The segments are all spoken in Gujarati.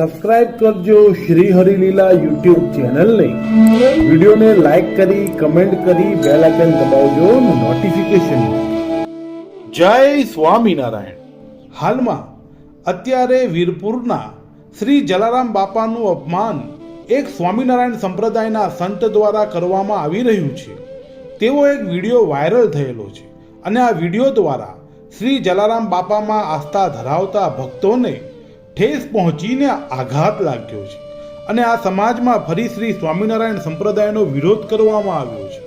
સબસ્ક્રાઇબ કરજો શ્રી હરિલીલા યુટ્યુબ ચેનલને વિડીયોને લાઈક કરી કમેન્ટ કરી બેલ આઇકન દબાવજો નોટિફિકેશન જય સ્વામિનારાયણ. હાલમાં અત્યારે વીરપુરના શ્રી જલારામ બાપાનું અપમાન એક સ્વામિનારાયણ સંપ્રદાયના સંત દ્વારા કરવામાં આવી રહ્યું છે. તેવો એક વીડિયો વાયરલ થયેલો છે અને આ વીડિયો દ્વારા શ્રી જલારામ બાપામાં આસ્થા ધરાવતા ભક્તોને ઠેસ પહોંચીને આઘાત લાગ્યો છે અને આ સમાજમાં ફરી શ્રી સ્વામિનારાયણ સંપ્રદાયનો વિરોધ કરવામાં આવ્યો છે.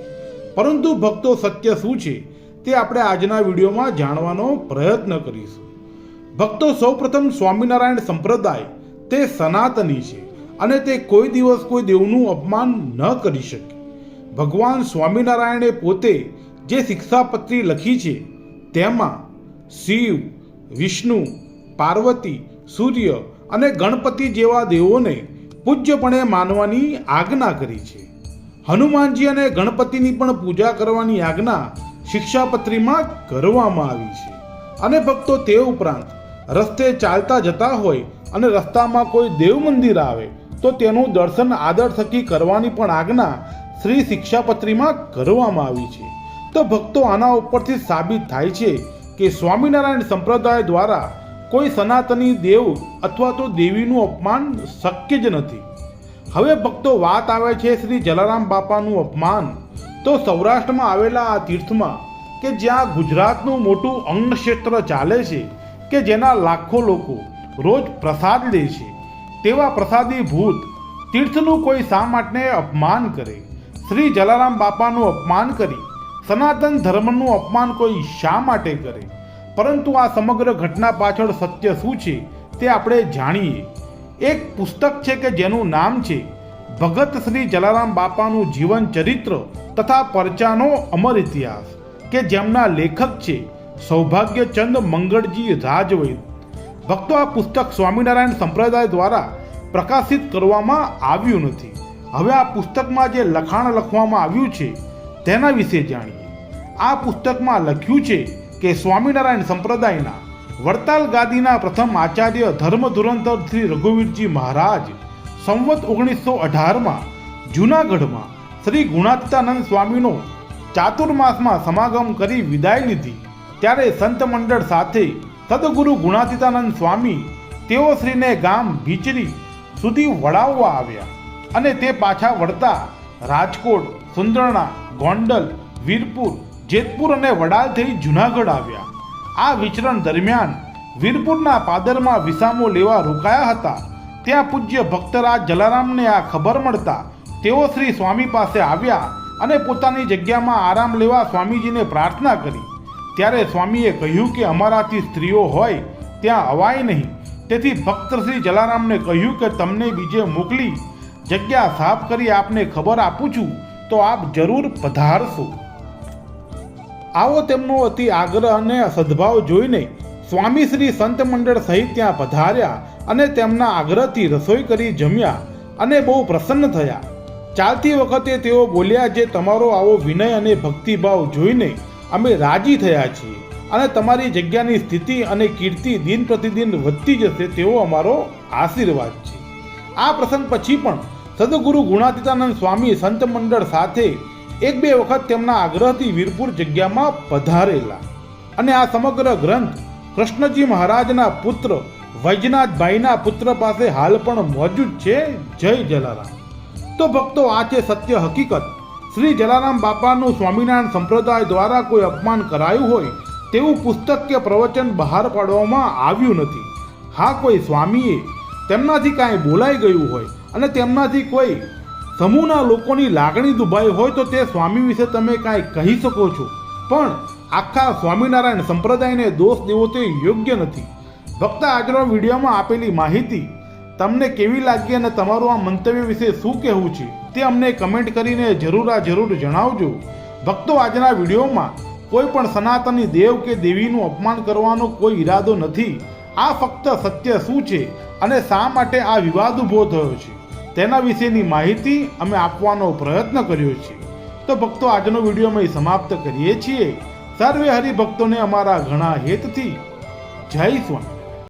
પરંતુ ભક્તો સત્ય શું છે તે આપણે આજના વિડીયોમાં જાણવાનો પ્રયત્ન કરીશું. ભક્તો સૌપ્રથમ સ્વામિનારાયણ સંપ્રદાય તે સનાતની છે અને તે કોઈ દિવસ કોઈ દેવનું અપમાન ન કરી શકે. ભગવાન સ્વામિનારાયણે પોતે જે શિક્ષાપત્રી લખી છે તેમાં શિવ, વિષ્ણુ, પાર્વતી સૂર્ય અને ગણપતિ જેવા દેવોને પૂજ્યપણે માનવાની આજ્ઞા કરી છે. હનુમાનજી અને ગણપતિની પણ પૂજા કરવાની આજ્ઞા શિક્ષાપત્રીમાં કરવામાં આવી છે અને ભક્તો તે ઉપરાંત રસ્તે ચાલતા જતા હોય અને રસ્તામાં કોઈ દેવ મંદિર આવે તો તેનું દર્શન આદર થકી કરવાની પણ આજ્ઞા શ્રી શિક્ષાપત્રીમાં કરવામાં આવી છે. તો ભક્તો આના ઉપરથી સાબિત થાય છે કે સ્વામિનારાયણ સંપ્રદાય દ્વારા કોઈ સનાતની દેવ અથવા તો દેવીનું અપમાન શક્ય જ નથી. હવે ભક્તો વાત આવે છે શ્રી જલારામ બાપાનું અપમાન. તો સૌરાષ્ટ્રમાં આવેલા આ તીર્થમાં કે જ્યાં ગુજરાતનું મોટું અંગ ક્ષેત્ર ચાલે છે, કે જેના લાખો લોકો રોજ પ્રસાદ લે છે, તેવા પ્રસાદી ભૂત તીર્થનું કોઈ શા માટે અપમાન કરે? શ્રી જલારામ બાપાનું અપમાન કરી સનાતન ધર્મનું અપમાન કોઈ શા માટે કરે? પરંતુ આ સમગ્ર ઘટના પાછળ સત્ય શું છે તે આપણે જાણીએ. એક પુસ્તક છે કે જેનું નામ છે ભગત શ્રી જલારામ બાપાનું જીવન ચરિત્ર તથા પરચાનો અમર ઇતિહાસ, કે જેમના લેખક છે સૌભાગ્યચંદ મંગળજી રાજવૈદ. ભક્તો આ પુસ્તક સ્વામિનારાયણ સંપ્રદાય દ્વારા પ્રકાશિત કરવામાં આવ્યું નથી. હવે આ પુસ્તકમાં જે લખાણ લખવામાં આવ્યું છે તેના વિશે જાણીએ. આ પુસ્તકમાં લખ્યું છે કે સ્વામિનારાયણ સંપ્રદાયના વડતાલ ગાદીના પ્રથમ આચાર્ય ધર્મ ધુરંધર શ્રી રઘુવીરજી મહારાજ સંવત ઓગણીસો અઢારમાં જૂનાગઢમાં શ્રી ગુણાતીતાનંદ સ્વામીનો ચાતુર્માસમાં સમાગમ કરી વિદાય લીધી. ત્યારે સંત મંડળ સાથે સદગુરુ ગુણાતીતાનંદ સ્વામી તેઓ શ્રીને ગામ ભીચરી સુધી વળાવવા આવ્યા અને તે પાછા વળતા રાજકોટ, સુંદરણા, ગોંડલ, વીરપુર જેતપુર અને વડાલ થઈ જુનાગઢ આવ્યા. આ વિચરણ દરમિયાન વીરપુરના પાદરમાં વિસામો લેવા રોકાયા હતા. ત્યાં પૂજ્ય ભક્તરાજ જલારામને આ ખબર મળતા તેઓ શ્રી સ્વામી પાસે આવ્યા અને પોતાની જગ્યામાં આરામ લેવા સ્વામીજીને પ્રાર્થના કરી. ત્યારે સ્વામીએ કહ્યું કે અમારાથી સ્ત્રીઓ હોય, ત્યાં અવાય નહીં. તેથી ભક્ત શ્રી જલારામને કહ્યું કે તમને બીજે મોકલી, જગ્યા સાફ કરી આપને ખબર આપું છું, તો આપ જરૂર પધારશો. આવો તેમનો અતિ આગ્રહ અને સદભાવ જોઈને સ્વામી શ્રી સંત મંડળ સહિત ત્યાં પધાર્યા અને તેમના આગ્રહથી રસોઈ કરી જમ્યા અને બહુ પ્રસન્ન થયા. ચાલતી વખતે તેઓ બોલ્યા જે તમારો આવો વિનય અને ભક્તિભાવ જોઈને અમે રાજી થયા છીએ અને તમારી જગ્યાની સ્થિતિ અને કીર્તિ દિન પ્રતિદિન વધતી જશે તેવો અમારો આશીર્વાદ છે. આ પ્રસંગ પછી પણ સદગુરુ ગુણાતીતાનંદ સ્વામી સંત મંડળ સાથે એક બે વખત તેમના આગ્રહથી વીરપુર જગ્યામાં પધારેલા. અને આ સમગ્ર ગ્રંથ કૃષ્ણજી મહારાજના પુત્ર વૈજનાથભાઈના પુત્ર પાસે હાલ પણ મોજૂદ છે. જય જલારામ. તો ભક્તો, આ છે સત્ય હકીકત. શ્રી જલારામ બાપાનું સ્વામિનારાયણ સંપ્રદાય દ્વારા કોઈ અપમાન કરાયું હોય તેવું પુસ્તક કે પ્રવચન બહાર પાડવામાં આવ્યું નથી. હા, કોઈ સ્વામીએ તેમનાથી કાંઈ બોલાઈ ગયું હોય અને તેમનાથી કોઈ સમૂહના લોકોની લાગણી દુભાઈ હોય તો તે સ્વામી વિશે તમે કાંઈ કહી શકો છો. પણ આખા સ્વામિનારાયણ સંપ્રદાયને દોષ દેવો તે યોગ્ય નથી. ફક્ત આજનો વિડીયોમાં આપેલી માહિતી તમને કેવી લાગી અને તમારું આ મંતવ્ય વિશે શું કહેવું છે તે અમને કમેન્ટ કરીને જરૂર આ જરૂર જણાવજો. ભક્તો આજના વિડીયોમાં કોઈ પણ સનાતની દેવ કે દેવીનું અપમાન કરવાનો કોઈ ઈરાદો નથી. આ ફક્ત સત્ય શું છે અને શા માટે આ વિવાદ ઊભો થયો છે? તેના વિશેની માહિતી અમે આપવાનો પ્રયત્ન કર્યો છે. તો ભક્તો, આજનો વીડિયો અમે સમાપ્ત કરીએ છીએ. સર્વે હરિભક્તોને અમારા ઘણા હેતથી જય સ્વામી.